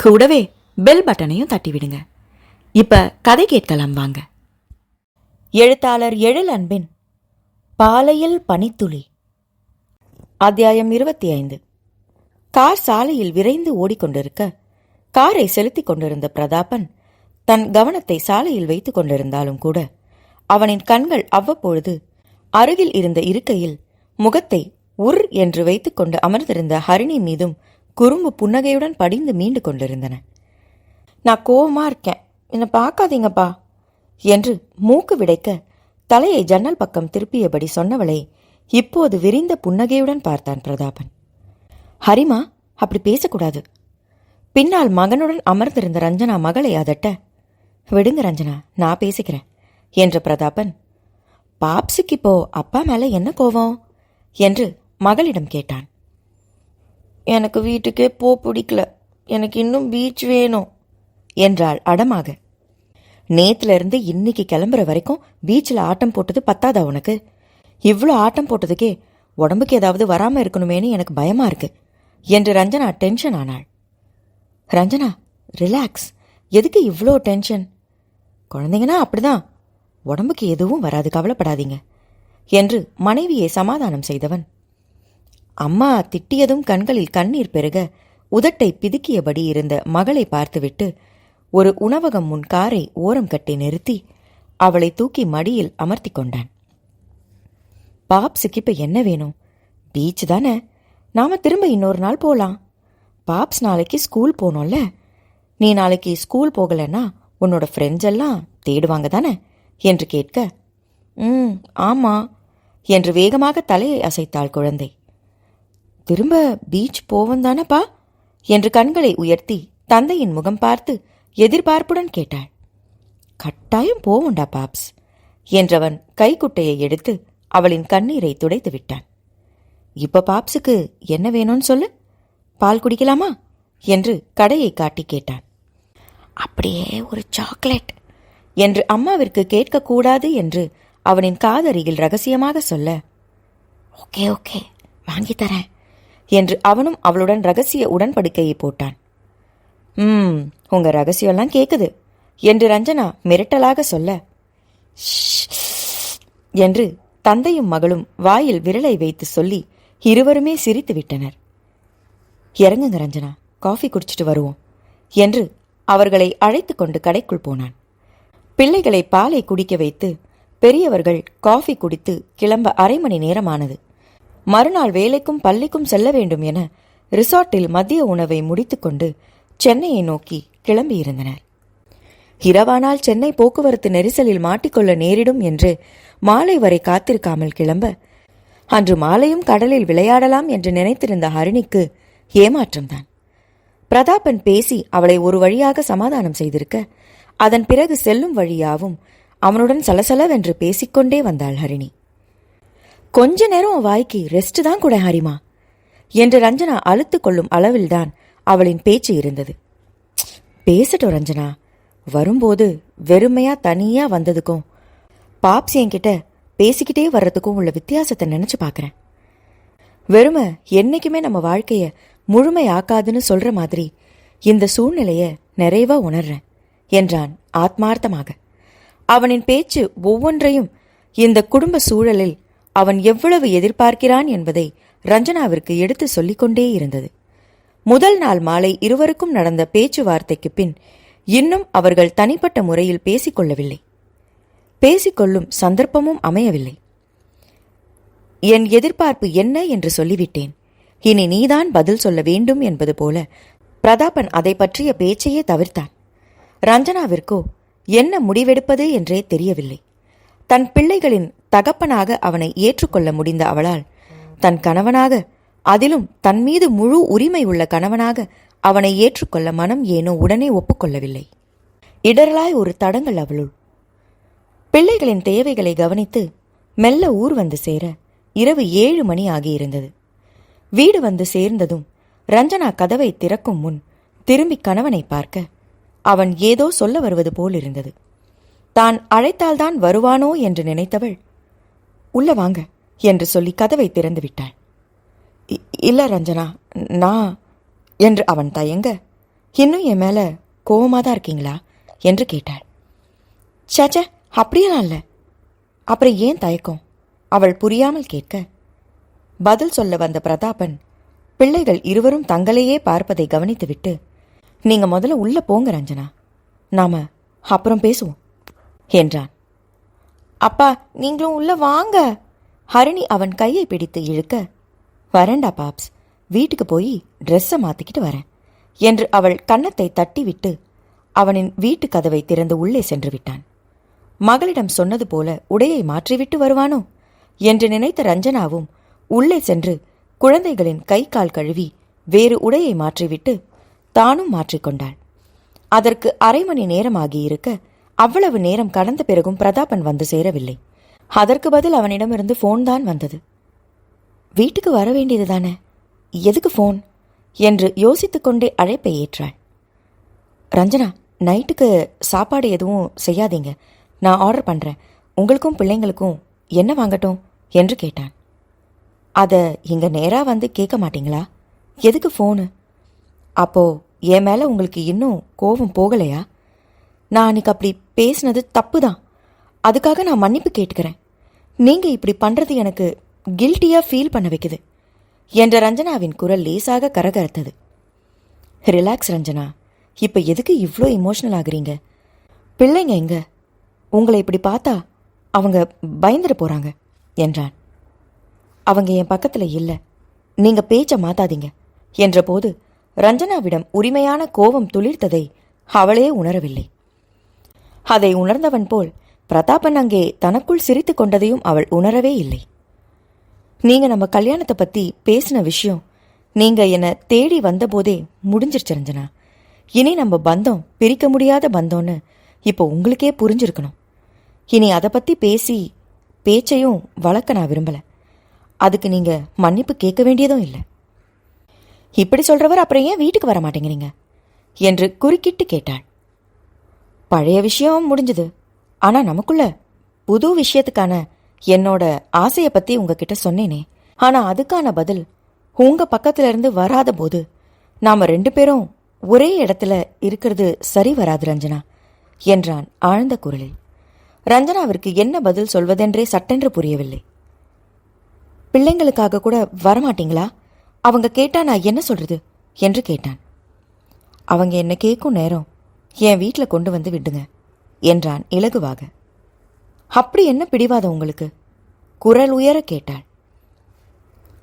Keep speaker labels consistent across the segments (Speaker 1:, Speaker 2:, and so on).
Speaker 1: கூடவே பெல் பட்டனையும் தட்டிவிடுங்க. இப்ப கதை கேட்கலாம் வாங்க. எழுத்தாளர் எழில் அன்பின் பாலையில் பனித்துளி. அத்தியாயம் இருபத்தி ஐந்து கார் சாலையில் விரைந்து ஓடிக்கொண்டிருக்க காரை செலுத்திக் கொண்டிருந்த பிரதாபன் தன் கவனத்தை சாலையில் வைத்துக் கொண்டிருந்தாலும் கூட அவனின் கண்கள் அவ்வப்பொழுது அருகில் இருந்த இருக்கையில் முகத்தை உர் என்று வைத்துக்கொண்டு அமர்ந்திருந்த ஹரிணி மீதும் குறும்பு புன்னகையுடன் படிந்து மீண்டு கொண்டிருந்தன. நான் கோவமா இருக்கேன். என்னை பார்க்காதீங்கப்பா என்று மூக்கு விடைக்க தலையை ஜன்னல் பக்கம் திருப்பியபடி சொன்னவளை இப்போது விரிந்த புன்னகையுடன் பார்த்தான் பிரதாபன். ஹரிமா அப்படி பேசக்கூடாது. பின்னால் மகனுடன் அமர்ந்திருந்த ரஞ்சனா மகளை அதட்ட விடுங்க ரஞ்சனா நான் பேசிக்கிறேன் என்ற பிரதாபன். பாப்ஸுக்கு இப்போ அப்பா மேல என்ன கோவம்? என்று மகளிடம் கேட்டான். எனக்கு வீட்டுக்கே போ பிடிக்கல. எனக்கு இன்னும் பீச் வேணும் என்றாள் அடமாக. நேத்திலிருந்து இன்னைக்கு கிளம்புற வரைக்கும் பீச்சில் ஆட்டம் போட்டது பத்தாதா உனக்கு? இவ்வளோ ஆட்டம் போட்டதுக்கே உடம்புக்கு ஏதாவது வராமல் இருக்கணுமேனு எனக்கு பயமா இருக்கு என்று ரஞ்சனா டென்ஷன் ஆனாள். ரஞ்சனா ரிலாக்ஸ் எதுக்கு இவ்வளோ டென்ஷன் குழந்தைங்கன்னா அப்படிதான். உடம்புக்கு எதுவும் வராது கவலைப்படாதீங்க என்று மனைவியை சமாதானம் செய்தவன். அம்மா திட்டியதும் கண்களில் கண்ணீர் பெருக உதட்டை பிதுக்கியபடி இருந்த மகளை பார்த்துவிட்டு ஒரு உணவகம் முன் காரை ஓரம் கட்டி நிறுத்தி அவளை தூக்கி மடியில் அமர்த்தி கொண்டான். பாப்ஸுக்கு இப்ப என்ன வேணும்? பீச் தானே? நாம திரும்ப இன்னொரு நாள் போலாம். பாப்ஸ் நாளைக்கு ஸ்கூல் போனோம்ல? நீ நாளைக்கு ஸ்கூல் போகலன்னா உன்னோட ஃப்ரெண்ட்ஸ் எல்லாம் தேடுவாங்க தானே? என்று கேட்க ம் ஆமா என்று வேகமாக தலையை அசைத்தாள் குழந்தை. திரும்ப பீச் போவோம் தானப்பா? என்று கண்களை உயர்த்தி தந்தையின் முகம் பார்த்து எதிர்பார்ப்புடன் கேட்டாள். கட்டாயம் போவோண்டா பாப்ஸ் என்றவன் கைக்குட்டையை எடுத்து அவளின் கண்ணீரை துடைத்து விட்டான். இப்ப பாப்ஸுக்கு என்ன வேணும்னு சொல்லு? பால் குடிக்கலாமா? என்று கடையை காட்டி கேட்டான். அப்படியே ஒரு சாக்லேட் என்று அம்மாவிற்கு கேட்கக்கூடாது என்று அவனின் காதருகில் ரகசியமாக சொல்ல ஓகே ஓகே வாங்கி தரேன். என்று அவனும் அவளுடன் ரகசிய உடன்படிக்கையை போட்டான். ம் உங்க ரகசியம்லாம் கேக்குது என்று ரஞ்சனா மிரட்டலாக சொல்ல. என்று தந்தையும் மகளும் வாயில் விரலை வைத்து சொல்லி இருவருமே சிரித்து விட்டனர். இறங்குங்க ரஞ்சனா காஃபி குடிச்சிட்டு வருவோம் என்று அவர்களை அழைத்து கொண்டு கடைக்குள் போனான். பிள்ளைகளை பாலை குடிக்க வைத்து பெரியவர்கள் காஃபி குடித்து கிளம்ப அரை மணி நேரமானது. மறுநாள் வேலைக்கும் பள்ளிக்கும் செல்ல வேண்டும் என ரிசார்ட்டில் மதிய உணவை முடித்துக்கொண்டு சென்னையை நோக்கி கிளம்பியிருந்தனர். இரவானால் சென்னை போக்குவரத்து நெரிசலில் மாட்டிக்கொள்ள நேரிடும் என்று மாலை வரை காத்திருக்காமல் கிளம்ப அன்று மாலையும் கடலில் விளையாடலாம் என்று நினைத்திருந்த ஹரிணிக்கு ஏமாற்றம்தான். பிரதாபன் பேசி அவளை ஒரு வழியாக சமாதானம் செய்திருக்க அதன் பிறகு செல்லும் வழியாவும் அவனுடன் சலசலவென்று பேசிக்கொண்டே வந்தாள் ஹரிணி. கொஞ்ச நேரம் வாய்க்கு ரெஸ்ட் தான் கூட ஹரிமா என்று ரஞ்சனா அழுத்து கொள்ளும் அளவில்தான் அவளின் பேச்சு இருந்தது. பேசட்டும் ரஞ்சனா. வரும்போது வெறுமையா தனியா வந்ததுக்கும் பாப்ஸ் என்கிட்ட பேசிக்கிட்டே வர்றதுக்கும் உள்ள வித்தியாசத்தை நினைச்சு பார்க்குறேன். வெறுமை என்னைக்குமே நம்ம வாழ்க்கைய முழுமையாக்காதுன்னு சொல்ற மாதிரி இந்த சூழ்நிலைய நிறைவா உணர்றேன் என்றான் ஆத்மார்த்தமாக. அவனின் பேச்சு ஒவ்வொன்றையும் இந்த குடும்ப சூழலில் அவன் எவ்வளவு எதிர்பார்க்கிறான் என்பதை ரஞ்சனாவிற்கு எடுத்து சொல்லிக்கொண்டே இருந்தது. முதல் நாள் மாலை இருவருக்கும் நடந்த பேச்சுவார்த்தைக்கு பின் இன்னும் அவர்கள் தனிப்பட்ட முறையில் பேசிக்கொள்ளவில்லை. பேசிக்கொள்ளும் சந்தர்ப்பமும் அமையவில்லை. என் எதிர்பார்ப்பு என்ன? என்று சொல்லிவிட்டேன். இனி நீதான் பதில் சொல்ல வேண்டும் என்பது போல பிரதாபன் அதை பற்றிய பேச்சையே தவிர்த்தான். ரஞ்சனாவிற்கோ என்ன முடிவெடுப்பது? என்றே தெரியவில்லை. தன் பிள்ளைகளின் தகப்பனாக அவனை ஏற்றுக்கொள்ள முடிந்த அவளால் தன் கணவனாக அதிலும் தன் மீது முழு உரிமை உள்ள கணவனாக அவனை ஏற்றுக்கொள்ள மனம் ஏனோ உடனே ஒப்புக்கொள்ளவில்லை. இடரலாய் ஒரு தடங்கள் அவளுள். பிள்ளைகளின் தேவைகளை கவனித்து மெல்ல ஊர் வந்து சேர இரவு ஏழு மணி ஆகியிருந்தது. வீடு வந்து சேர்ந்ததும் ரஞ்சனா கதவை திறக்கும் முன் திரும்பி கணவனை பார்க்க அவன் ஏதோ சொல்ல வருவது போல் இருந்தது தான் அழைத்தால்தான் வருவானோ? என்று நினைத்தவள் உள்ள வாங்க என்று சொல்லி கதவை திறந்து விட்டாள். இல்ல ரஞ்சனா நான் என்று அவன் தயங்க இன்னும் என் மேல கோவமா தான் இருக்கீங்களா என்று கேட்டாள். சேச்சே அப்படியெல்லாம் இல்ல. அப்புறம் ஏன் தயக்கம்? அவள் புரியாமல் கேட்க பதில் சொல்ல வந்த பிரதாபன் பிள்ளைகள் இருவரும் தங்களையே பார்ப்பதை கவனித்துவிட்டு நீங்க முதல்ல உள்ள போங்க ரஞ்சனா நாம அப்புறம் பேசுவோம் என்றான். அப்பா நீங்களும் உள்ள வாங்க. ஹரிணி அவன் கையை பிடித்து இழுக்க வரண்டா பாப்ஸ் வீட்டுக்கு போய் ட்ரெஸ்ஸை மாத்திக்கிட்டு வரேன் என்று அவள் கன்னத்தை தட்டிவிட்டு அவனின் வீட்டு கதவை திறந்து உள்ளே சென்று விட்டான். மகளிடம் சொன்னது போல உடையை மாற்றிவிட்டு வருவானோ? என்று நினைத்த ரஞ்சனாவும் உள்ளே சென்று குழந்தைகளின் கை கால் கழுவி வேறு உடையை மாற்றிவிட்டு தானும் மாற்றிக்கொண்டாள். அதற்கு அரை மணி நேரமாகியிருக்க அவ்வளவு நேரம் கடந்த பிறகும் பிரதாபன் வந்து சேரவில்லை. அதற்கு பதில் அவனிடமிருந்து ஃபோன் தான் வந்தது. வீட்டுக்கு வர வேண்டியதுதானே? எதுக்கு ஃபோன் என்று யோசித்துக்கொண்டே அழைப்பை ஏற்றாள். ரஞ்சனா நைட்டுக்கு சாப்பாடு எதுவும் செய்யாதீங்க. நான் ஆர்டர் பண்ணுறேன் உங்களுக்கும் பிள்ளைங்களுக்கும் என்ன வாங்கட்டும்? என்று கேட்டான். அதை இங்கே நேராக வந்து கேட்க மாட்டீங்களா? எதுக்கு ஃபோனு அப்போ என் மேலே உங்களுக்கு இன்னும் கோபம் போகலையா? நான் அன்னைக்கு அப்படி பேசினது தப்பு தான் அதுக்காக நான் மன்னிப்பு கேட்டுக்கிறேன். நீங்கள் இப்படி பண்ணுறது எனக்கு கில்ட்டியாக ஃபீல் பண்ண வைக்குது. என்ற ரஞ்சனாவின் குரல் லேசாக கரகரத்தது. ரிலாக்ஸ் ரஞ்சனா இப்போ எதுக்கு இவ்வளோ இமோஷனல் ஆகுறீங்க? பிள்ளைங்க எங்க? உங்களை இப்படி பார்த்தா அவங்க பயந்துட போகிறாங்க என்றான். அவங்க என் பக்கத்தில் இல்லை. நீங்கள் பேச்சை மாத்தாதீங்க என்றபோது ரஞ்சனாவிடம் உரிமையான கோபம் துளிர்த்ததை அவளே உணரவில்லை. அதை உணர்ந்தவன் போல் பிரதாபன் அங்கே தனக்குள் சிரித்துக் கொண்டதையும் அவள் உணரவே இல்லை. நீங்க நம்ம கல்யாணத்தை பத்தி பேசின விஷயம் நீங்க என்ன தேடி வந்தபோதே முடிஞ்சிருச்சு ரஞ்சனா. இனி நம்ம பந்தம் பிரிக்க முடியாத பந்தம்னு இப்போ உங்களுக்கே புரிஞ்சிருக்கணும். இனி அதை பத்தி பேசி பேச்சையும் வளர்க்க நான் விரும்பல. அதுக்கு நீங்க மன்னிப்பு கேட்க வேண்டியதும் இல்லை. இப்படி சொல்றவர் அப்புறம் ஏன் வீட்டுக்கு வர மாட்டேங்கிறீங்க? என்று குறுக்கிட்டு கேட்டாள். பழைய விஷயம் முடிஞ்சது. ஆனா நமக்குள்ள புது விஷயத்துக்கான என்னோட ஆசையை பத்தி உங்ககிட்ட சொன்னேனே. ஆனா அதுக்கான பதில் உங்க பக்கத்துல இருந்து வராத போது நாம ரெண்டு பேரும் ஒரே இடத்துல இருக்கிறது சரி வராது ரஞ்சனா என்றான் ஆழ்ந்த குரலில். ரஞ்சனாவிற்கு என்ன பதில் சொல்வதென்றே சட்டென்று புரியவில்லை. பிள்ளைங்களுக்காக கூட வரமாட்டீங்களா? அவங்க கேட்டா நான் என்ன சொல்றது? என்று கேட்டான். அவங்க என்ன கேட்கும் நேரம் என் வீட்டில் கொண்டு வந்து விடுங்க என்றான் இலகுவாக. அப்படி என்ன பிடிவாதம் உங்களுக்கு? குரல் உயர கேட்டாள்.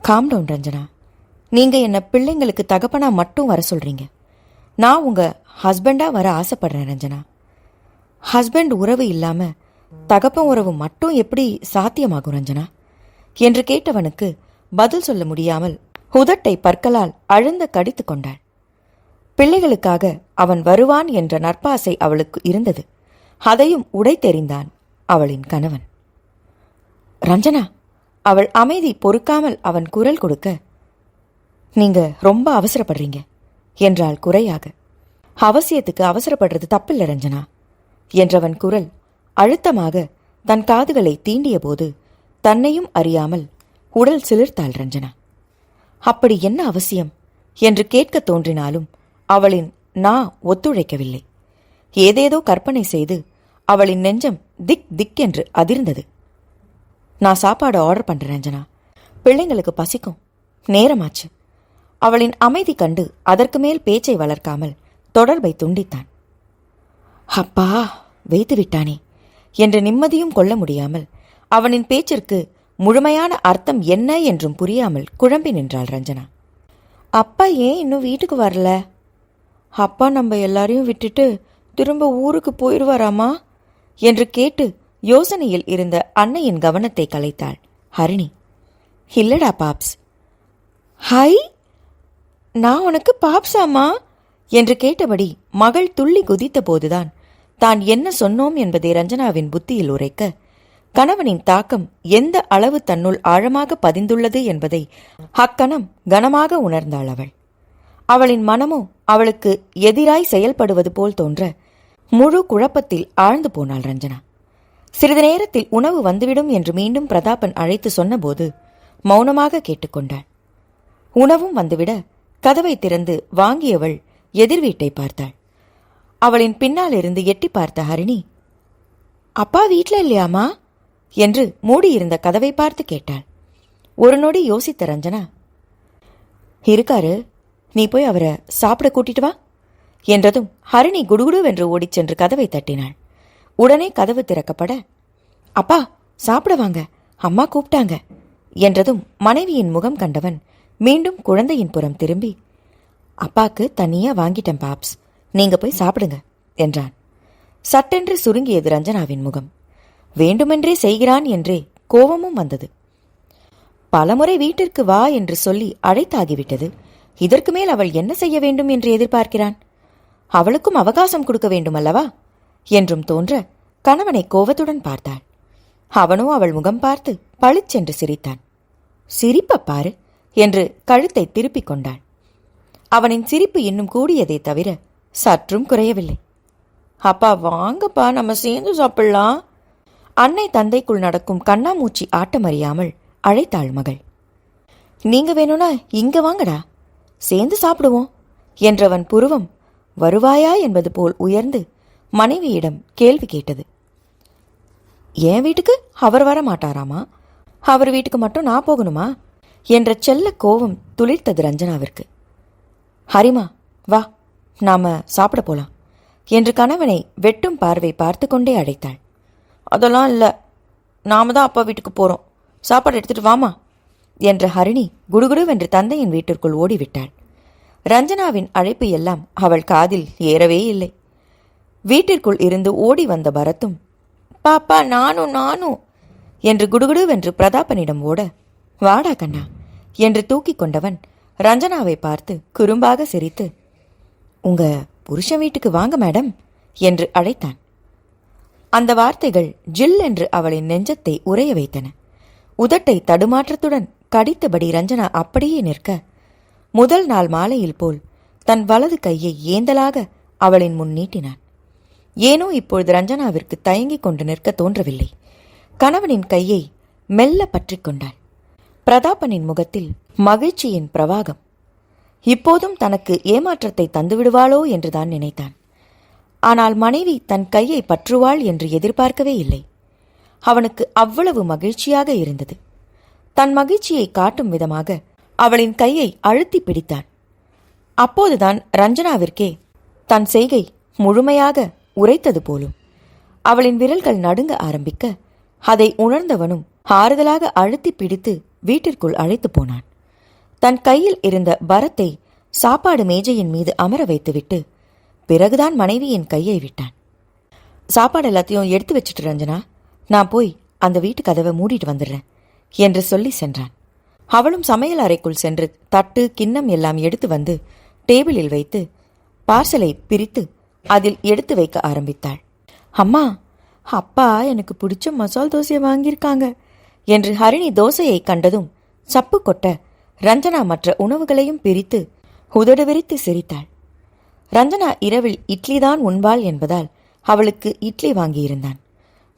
Speaker 1: Calm down Ranjana. நீங்கள் என்ன பிள்ளைங்களுக்கு தகப்பனா மட்டும் வர சொல்றீங்க. நான் உங்கள் ஹஸ்பண்டாக வர ஆசைப்படுறேன் ரஞ்சனா. ஹஸ்பண்ட் உறவு இல்லாமல் தகப்பன் உறவு மட்டும் எப்படி சாத்தியமாகும் ரஞ்சனா? என்று கேட்டவனுக்கு பதில் சொல்ல முடியாமல் உதட்டை பற்களால் அழுந்த கடித்து கொண்டாள். பிள்ளைகளுக்காக அவன் வருவான் என்ற நற்பாசை அவளுக்கு இருந்தது. அதையும் உடைத்தெறிந்தான் அவளின் கணவன். ரஞ்சனா அவள் அமைதி பொறுக்காமல் அவன் குரல் கொடுக்க நீங்க ரொம்ப அவசரப்படுறீங்க என்றாள் குறையாக. அவசியத்துக்கு அவசரப்படுறது தப்பில்ல ரஞ்சனா என்றவன் குரல் அழுத்தமாக தன் காதுகளை தீண்டியபோது தன்னையும் அறியாமல் உடல் சிலிர்த்தாள் ரஞ்சனா. அப்படி என்ன அவசியம்? என்று கேட்கத் தோன்றினாலும் அவளின் நா ஒத்துழைக்கவில்லை. ஏதேதோ கற்பனை செய்து அவளின் நெஞ்சம் திக் திக் என்று அதிர்ந்தது. நான் சாப்பாடு ஆர்டர் பண்றேன் ரஞ்சனா. பிள்ளைங்களுக்கு பசிக்கும். நேரமாச்சு. அவளின் அமைதி கண்டு அதற்கு மேல் பேச்சை வளர்க்காமல் தொடர்பை துண்டித்தான். அப்பா வைத்து விட்டானே. என்ற நிம்மதியும் கொள்ள முடியாமல் அவனின் பேச்சிற்கு முழுமையான அர்த்தம் என்ன என்றும் புரியாமல் குழம்பி நின்றாள் ரஞ்சனா. அப்பா ஏன் இன்னும் வீட்டுக்கு வரல? அப்பா நம்ம எல்லாரையும் விட்டுட்டு திரும்ப ஊருக்கு போயிடுவாராமா என்று கேட்டு யோசனையில் இருந்த அன்னையின் கவனத்தை கலைத்தாள். ஹரிணி இல்லடா பாப்ஸ். ஹை நான் உனக்கு பாப்ஸாமா என்று கேட்டபடி மகள் துள்ளி குதித்த போதுதான் தான் என்ன சொன்னோம் என்பதை ரஞ்சனாவின் புத்தியில் உரைக்க கணவனின் தாக்கம் எந்த அளவு தன்னுள் ஆழமாக பதிந்துள்ளது என்பதை அக்கணம் கனமாக உணர்ந்தாள் அவள். அவளின் மனமோ அவளுக்கு எதிராய் செயல்படுவது போல் தோன்ற முழு குழப்பத்தில் ஆழ்ந்து போனாள் ரஞ்சனா. சிறிது நேரத்தில் உணவு வந்துவிடும் என்று மீண்டும் பிரதாபன் அழைத்து சொன்னபோது மௌனமாக கேட்டுக்கொண்டாள். உணவும் வந்துவிட கதவை திறந்து வாங்கியவள் எதிர் வீட்டை பார்த்தாள். அவளின் பின்னால் இருந்து எட்டி பார்த்த ஹரிணி அப்பா வீட்ல இல்லையாமா என்று மூடியிருந்த கதவை பார்த்து கேட்டாள். ஒரு நொடி யோசித்த ரஞ்சனா இருக்காரு நீ போய் அவரை சாப்பிட கூட்டிட்டு வா என்றதும் ஹரிணி குடுகுடுவென்று ஓடிச் சென்று கதவை தட்டினாள். உடனே கதவு திறக்கப்பட அப்பா சாப்பிட வாங்க அம்மா கூப்பிட்டாங்க என்றதும் மனைவியின் முகம் கண்டவன் மீண்டும் குழந்தையின் புறம் திரும்பி அப்பாக்கு தனியா வாங்கிட்டேன் பாப்ஸ் நீங்க போய் சாப்பிடுங்க என்றான். சட்டென்று சுருங்கியது ரஞ்சனாவின் முகம். வேண்டுமென்றே செய்கிறான் என்றே கோபமும் வந்தது. பலமுறை வீட்டிற்கு வா என்று சொல்லி அழைத்தாகிவிட்டது. இதற்கு மேல் அவள் என்ன செய்ய வேண்டும் என்று எதிர்பார்க்கிறான்? அவளுக்கும் அவகாசம் கொடுக்க வேண்டும் அல்லவா என்றும் தோன்ற கணவனை கோவத்துடன் பார்த்தாள். அவனோ அவள் முகம் பார்த்து பளிச்சென்று சிரித்தான். சிரிப்ப பாரு என்று கழுத்தை திருப்பிக் கொண்டாள். அவனின் சிரிப்பு இன்னும் கூடியதே தவிர சற்றும் குறையவில்லை. அப்பா வாங்கப்பா நம்ம சேர்ந்து சாப்பிடலாம். அன்னை தந்தைக்குள் நடக்கும் கண்ணாமூச்சி ஆட்டம் அறியாமல் அழைத்தாள் மகள். நீங்க வேணும்னா இங்க வாங்கடா. சேர்ந்து சாப்பிடுவோம் என்றவன் புருவம் வருவாயா என்பது போல் உயர்ந்து மனைவியிடம் கேள்வி கேட்டது. என் வீட்டுக்கு அவர் வர மாட்டாராமா அவர் வீட்டுக்கு மட்டும் நான் போகணுமா? என்ற செல்ல கோபம் துளிர்த்தது ரஞ்சனாவிற்கு. ஹரிமா வா நாம சாப்பிட போலாம் என்று கணவனை வெட்டும் பார்வை பார்த்து கொண்டே அழைத்தாள். அதெல்லாம் இல்லை நாம தான் அப்பா வீட்டுக்கு போறோம். சாப்பாடு எடுத்துட்டு வாமா. என்ற ஹரிணி குடுகுடுவென்று தந்தையின் வீட்டிற்குள் ஓடிவிட்டாள். ரஞ்சனாவின் அழைப்பு எல்லாம் அவள் காதில் ஏறவே இல்லை. வீட்டிற்குள் இருந்து ஓடி வந்த பரத்தும் பாப்பா நானும் நானும் என்று குடுகுடுவென்று பிரதாபனிடம் ஓட வாடா கண்ணா என்று தூக்கிக் கொண்டவன் ரஞ்சனாவை பார்த்து குறும்பாக சிரித்து உங்க புருஷன் வீட்டுக்கு வாங்க மேடம் என்று அழைத்தான். அந்த வார்த்தைகள் ஜில் என்று அவளின் நெஞ்சத்தை உறைய வைத்தன. உதட்டை தடுமாற்றத்துடன் கடித்தபடி ரஞ்சனா அப்படியே நிற்க முதல் நாள் மாலையில் போல் தன் வலது கையை ஏந்தலாக அவளின் முன் நீட்டினான். ஏனோ இப்பொழுது ரஞ்சனாவிற்கு தயங்கிக் கொண்டு நிற்க தோன்றவில்லை. கணவனின் கையை மெல்ல பற்றிக் கொண்டாள். பிரதாபனின் முகத்தில் மகிழ்ச்சியின் பிரவாகம். இப்போதும் தனக்கு ஏமாற்றத்தை தந்துவிடுவாளோ என்றுதான் நினைத்தான். ஆனால் மனைவி தன் கையை பற்றுவாள் என்று எதிர்பார்க்கவே இல்லை. அவனுக்கு அவ்வளவு மகிழ்ச்சியாக இருந்தது. தன் மகிழ்ச்சியை காட்டும் விதமாக அவளின் கையை அழுத்தி பிடித்தான். அப்போதுதான் ரஞ்சனாவிற்கே தன் செய்கை முழுமையாக உரைத்தது போலும். அவளின் விரல்கள் நடுங்க ஆரம்பிக்க அதை உணர்ந்தவனும் ஆறுதலாக அழுத்தி பிடித்து வீட்டிற்குள் அழைத்து போனான். தன் கையில் இருந்த பரத்தை சாப்பாடு மேஜையின் மீது அமர வைத்துவிட்டு பிறகுதான் மனைவியின் கையை விட்டான். சாப்பாடு எல்லாத்தையும் எடுத்து வச்சுட்டு ரஞ்சனா நான் போய் அந்த வீட்டு கதவை மூடிட்டு வந்துடுறேன். என்று சொல்லி சென்றான். அவளும் சமையல் அறைக்குள் சென்று தட்டு கிண்ணம் எல்லாம் எடுத்து வந்து டேபிளில் வைத்து பார்சலை பிரித்து அதில் எடுத்து வைக்க ஆரம்பித்தாள். அம்மா அப்பா எனக்கு பிடிச்ச மசால் தோசையை வாங்கியிருக்காங்க என்று ஹரிணி தோசையை கண்டதும் சப்பு கொட்ட ரஞ்சனா மற்ற உணவுகளையும் பிரித்து உதடு விரித்து சிரித்தாள். ரஞ்சனா இரவில் இட்லி தான் உண்பாள் என்பதால் அவளுக்கு இட்லி வாங்கியிருந்தான்.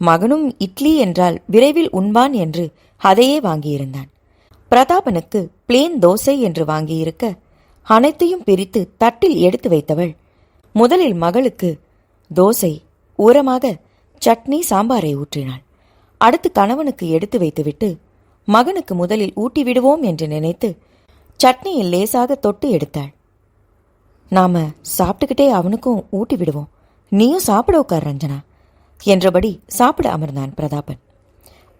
Speaker 1: மகனும் இட்லி என்றால் விரைவில் உண்பான் என்று அதையே வாங்கியிருந்தான். பிரதாபனுக்கு பிளேன் தோசை என்று வாங்கியிருக்க அனைத்தையும் பிரித்து தட்டில் எடுத்து வைத்தவள் முதலில் மகளுக்கு தோசை உரமாக சட்னி சாம்பாரை ஊற்றினாள். அடுத்து கணவனுக்கு எடுத்து வைத்துவிட்டு மகனுக்கு முதலில் ஊட்டி விடுவோம் என்று நினைத்து சட்னியில் லேசாக தொட்டு எடுத்தாள். நாம சாப்பிட்டுக்கிட்டே அவனுக்கும் ஊட்டி விடுவோம். நீயும் சாப்பிட உட்கார் ரஞ்சனா என்றபடி சாப்பிட அமர்ந்தான் பிரதாபன்.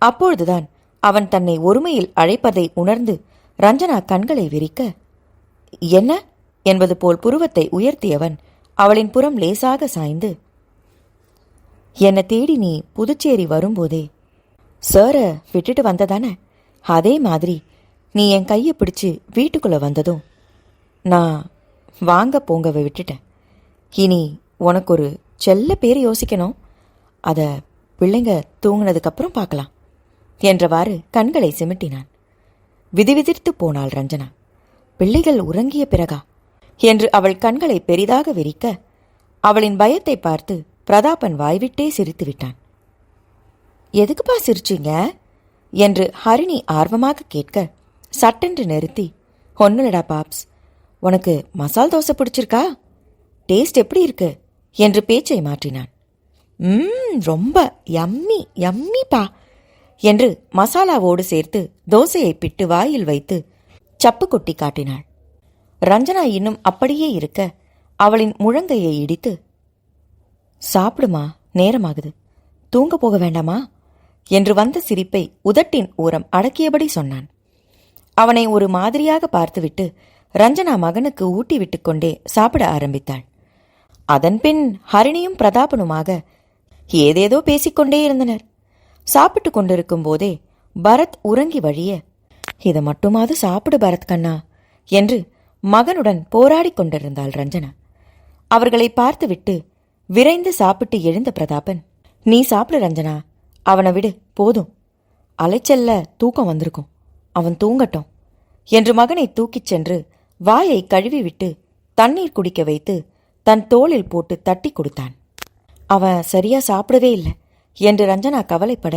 Speaker 1: அப்பொழுதுதான் அவன் தன்னை ஒருமையில் அழைப்பதை உணர்ந்து ரஞ்சனா கண்களை விரிக்க என்ன? என்பது போல் புருவத்தை உயர்த்தியவன் அவளின் புறம் லேசாக சாய்ந்து என்னை தேடி நீ புதுச்சேரி வரும்போதே சார விட்டுட்டு வந்ததானே? அதே மாதிரி நீ என் கையை பிடிச்சு வீட்டுக்குள்ளே வந்ததும் நான் வாங்க போங்கவை விட்டுட்டேன். இனி உனக்கு ஒரு செல்ல பேர் யோசிக்கணும். அதை பிள்ளைங்க தூங்கினதுக்கப்புறம் பார்க்கலாம். என்றவாறு கண்களை சிமிட்டினான். விதிவிதிர்த்து போனாள் ரஞ்சனா. பிள்ளைகள் உறங்கிய பிறகா? என்று அவள் கண்களை பெரிதாக விரிக்க அவளின் பயத்தை பார்த்து பிரதாபன் வாய்விட்டே சிரித்து விட்டான் எதுக்குப்பா சிரிச்சீங்க? என்று ஹரிணி ஆர்வமாக கேட்க சட்டென்று நிறுத்தி ஒன்னுலடா பாப்ஸ் உனக்கு மசால் தோசை பிடிச்சிருக்கா? டேஸ்ட் எப்படி இருக்கு? என்று பேச்சை மாற்றினான். ம் ரொம்ப யம்மி யம்மிப்பா என்று மசாலாவோடு சேர்த்து தோசையை பிட்டு வாயில் வைத்து சப்பு கொட்டி காட்டினாள். ரஞ்சனா இன்னும் அப்படியே இருக்க அவளின் முழங்கையை இடித்து சாப்பிடுமா நேரமாகுது. தூங்க போக வேண்டாமா? என்று வந்த சிரிப்பை உதட்டின் ஓரம் அடக்கியபடி சொன்னான். அவனை ஒரு மாதிரியாக பார்த்துவிட்டு ரஞ்சனா மகனுக்கு ஊட்டி விட்டுக்கொண்டே சாப்பிட ஆரம்பித்தாள். அதன்பின் ஹரிணியும் பிரதாபனுமாக ஏதேதோ பேசிக்கொண்டே இருந்தனர். சாப்பிட்டு கொண்டிருக்கும் போதே பரத் உறங்கி வழிய இதை மட்டுமாவது சாப்பிடு பரத் கண்ணா என்று மகனுடன் போராடிக் கொண்டிருந்தாள் ரஞ்சனா. அவர்களை பார்த்துவிட்டு விரைந்து சாப்பிட்டு எழுந்த பிரதாபன் நீ சாப்பிடு ரஞ்சனா அவனை விடு போதும். அலைச்சல்ல தூக்கம் வந்திருக்கும். அவன் தூங்கட்டும் என்று மகனை தூக்கிச் சென்று வாயை கழுவிவிட்டு தண்ணீர் குடிக்க வைத்து தன் தோளில் போட்டு தட்டி கொடுத்தான். அவன் சரியா சாப்பிடவே இல்லை. என்று ரஞ்சனா கவலைப்பட.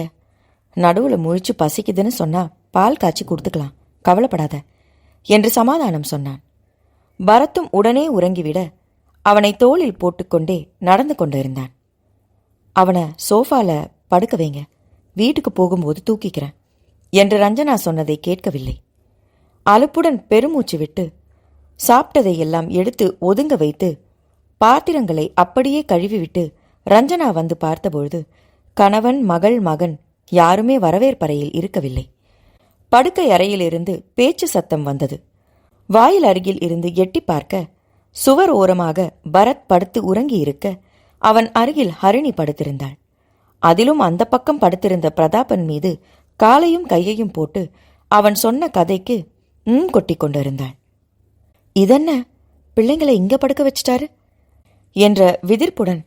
Speaker 1: நடுவுல முழிச்சு பசிக்குதுன்னு சொன்னா பால் காய்ச்சி கொடுத்துக்கலாம். கவலைப்படாத என்று சமாதானம் சொன்னான். பரத்தும் உடனே உறங்கிவிட அவனை தோளில் போட்டுக்கொண்டே நடந்து கொண்டிருந்தான். அவனை சோஃபால படுக்க வைங்க. வீட்டுக்கு போகும்போது தூக்கிக்கிறேன் என்று ரஞ்சனா சொன்னதை கேட்கவில்லை. அலுப்புடன் பெருமூச்சு விட்டு சாப்பிட்டதை எல்லாம் எடுத்து ஒதுங்க வைத்து பாத்திரங்களை அப்படியே கழுவிவிட்டு ரஞ்சனா வந்து பார்த்தபொழுது கணவன் மகள் மகன் யாருமே வரவேற்பறையில் இருக்கவில்லை. படுக்கை அறையிலிருந்து பேச்சு சத்தம் வந்தது. வாயில் அருகில் இருந்து எட்டி பார்க்க சுவர் ஓரமாக பரத் படுத்து உறங்கி இருக்க அவன் அருகில் ஹரிணி படுத்திருந்தாள். அதிலும் அந்த பக்கம் படுத்திருந்த பிரதாபன் மீது காலையும் கையையும் போட்டு அவன் சொன்ன கதைக்கு ம் கொட்டி கொண்டிருந்தாள். இதென்ன? பிள்ளைங்களை இங்க படுக்க வச்சிட்டாரு? என்ற விதிர்ப்புடன்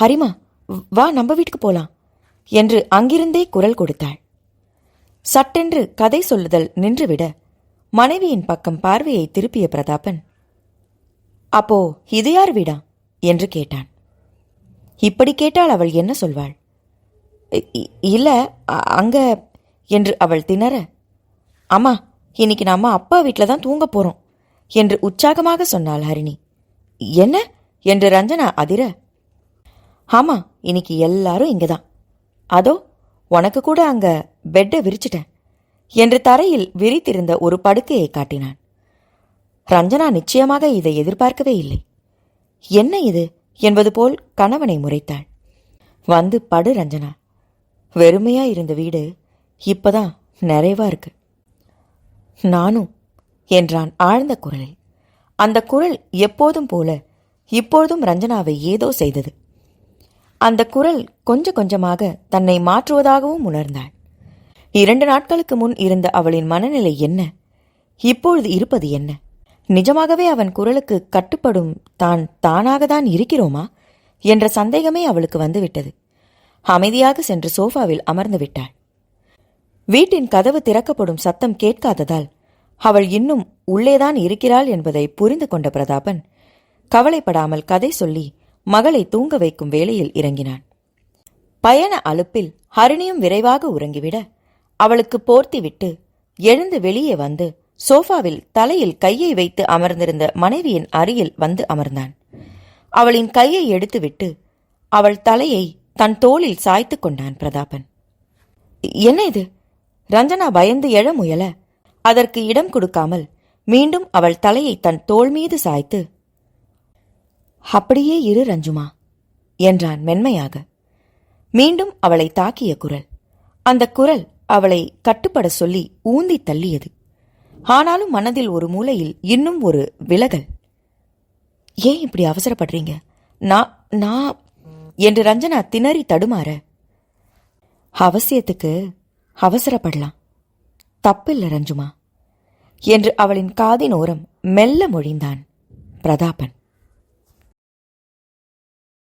Speaker 1: ஹரிமா வா நம்ம வீட்டுக்கு போலாம். என்று அங்கிருந்தே குரல் கொடுத்தாள். சட்டென்று கதை சொல்லுதல் நின்றுவிட மனைவியின் பக்கம் பார்வையை திருப்பிய பிரதாபன் அப்போ இது யார் வீடா? என்று கேட்டான். இப்படி கேட்டால் அவள் என்ன சொல்வாள்? இல்லை இல்ல அங்க என்று அவள் திணற அம்மா இன்னைக்கு நாம அப்பா வீட்டில் தான் தூங்க போறோம் என்று உற்சாகமாக சொன்னாள் ஹரிணி. என்ன? என்று ரஞ்சனா அதிர ஆமா இன்னைக்கு எல்லாரும் இங்கதான். அதோ உனக்கு கூட அங்க பெட்டை விரிச்சிட்டேன் என்று தரையில் விரித்திருந்த ஒரு படுக்கையை காட்டினான். ரஞ்சனா நிச்சயமாக இதை எதிர்பார்க்கவே இல்லை. என்ன இது? என்பது போல் கணவனை முறைத்தாள். வந்து படு ரஞ்சனா. வெறுமையா இருந்த வீடு இப்பதான் நிறைவா இருக்கு. நானும் என்றான் ஆழ்ந்த குரலில். அந்த குரல் எப்போதும் போல இப்பொழுதும் ரஞ்சனாவை ஏதோ செய்தது. அந்த குரல் கொஞ்ச கொஞ்சமாக தன்னை மாற்றுவதாகவும் உணர்ந்தாள். இரண்டு நாட்களுக்கு முன் இருந்த அவளின் மனநிலை என்ன? இப்பொழுது இருப்பது என்ன? நிஜமாகவே அவன் குரலுக்கு கட்டுப்படும் தான் தானாகத்தான் இருக்கிறோமா? என்ற சந்தேகமே அவளுக்கு வந்துவிட்டது. அமைதியாக சென்று சோஃபாவில் அமர்ந்து விட்டாள். வீட்டின் கதவு திறக்கப்படும் சத்தம் கேட்காததால் அவள் இன்னும் உள்ளேதான் இருக்கிறாள் என்பதை புரிந்து கொண்ட பிரதாபன் கவலைப்படாமல் கதை சொல்லி மகளை தூங்க வைக்கும் வேளையில் இறங்கினான். பயண அலுப்பில் ஹரிணியும் விரைவாக உறங்கிவிட அவளுக்கு போர்த்திவிட்டு எழுந்து வெளியே வந்து சோஃபாவில் தலையில் கையை வைத்து அமர்ந்திருந்த மனைவியின் அருகில் வந்து அமர்ந்தான். அவளின் கையை எடுத்துவிட்டு அவள் தலையை தன் தோளில் சாய்த்துக் கொண்டான் பிரதாபன். என்ன இது? ரஞ்சனா பயந்து எழ முயல? அதற்கு இடம் கொடுக்காமல் மீண்டும் அவள் தலையை தன் தோள் மீது சாய்த்து அப்படியே இரு ரஞ்சுமா என்றான் மென்மையாக. மீண்டும் அவளை தாக்கிய குரல். அந்த குரல் அவளை கட்டுப்பட சொல்லி ஊந்தி தள்ளியது. ஆனாலும் மனதில் ஒரு மூலையில் இன்னும் ஒரு விலகல். ஏன் இப்படி அவசரப்படுறீங்க? நான் நான் என்று ரஞ்சனா திணறி தடுமாற. அவசியத்துக்கு அவசரப்படலாம். தப்பில்ல ரஞ்சுமா என்று அவளின் காதின் ஓரம் மெல்ல மொழிந்தான் பிரதாபன்.